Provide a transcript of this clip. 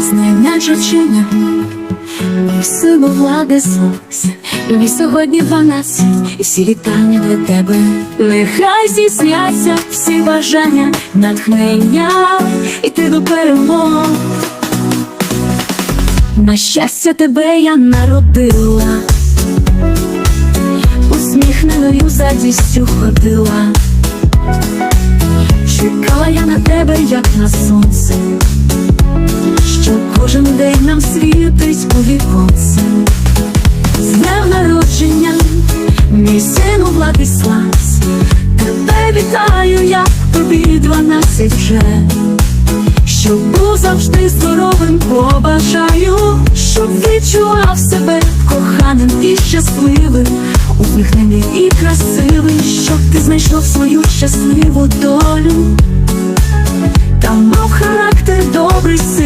знайомча вчення, і силу влади сонця. Мені сьогодні дванадцять, і всі вітання для тебе. Нехай здійсняться всі бажання, натхнення, і ти до перемог. На щастя тебе я народила, усміхненою задістю ходила. Чекала я на тебе, як на сонце, день нам світить у віконце. З днем народження, мій сину Владислав, тебе вітаю, я тобі дванадцять вже. Щоб був завжди здоровим, побажаю, щоб відчував себе коханим і щасливим, усміхнений і красивий, щоб ти знайшов свою щасливу долю, та мав характер добрий син.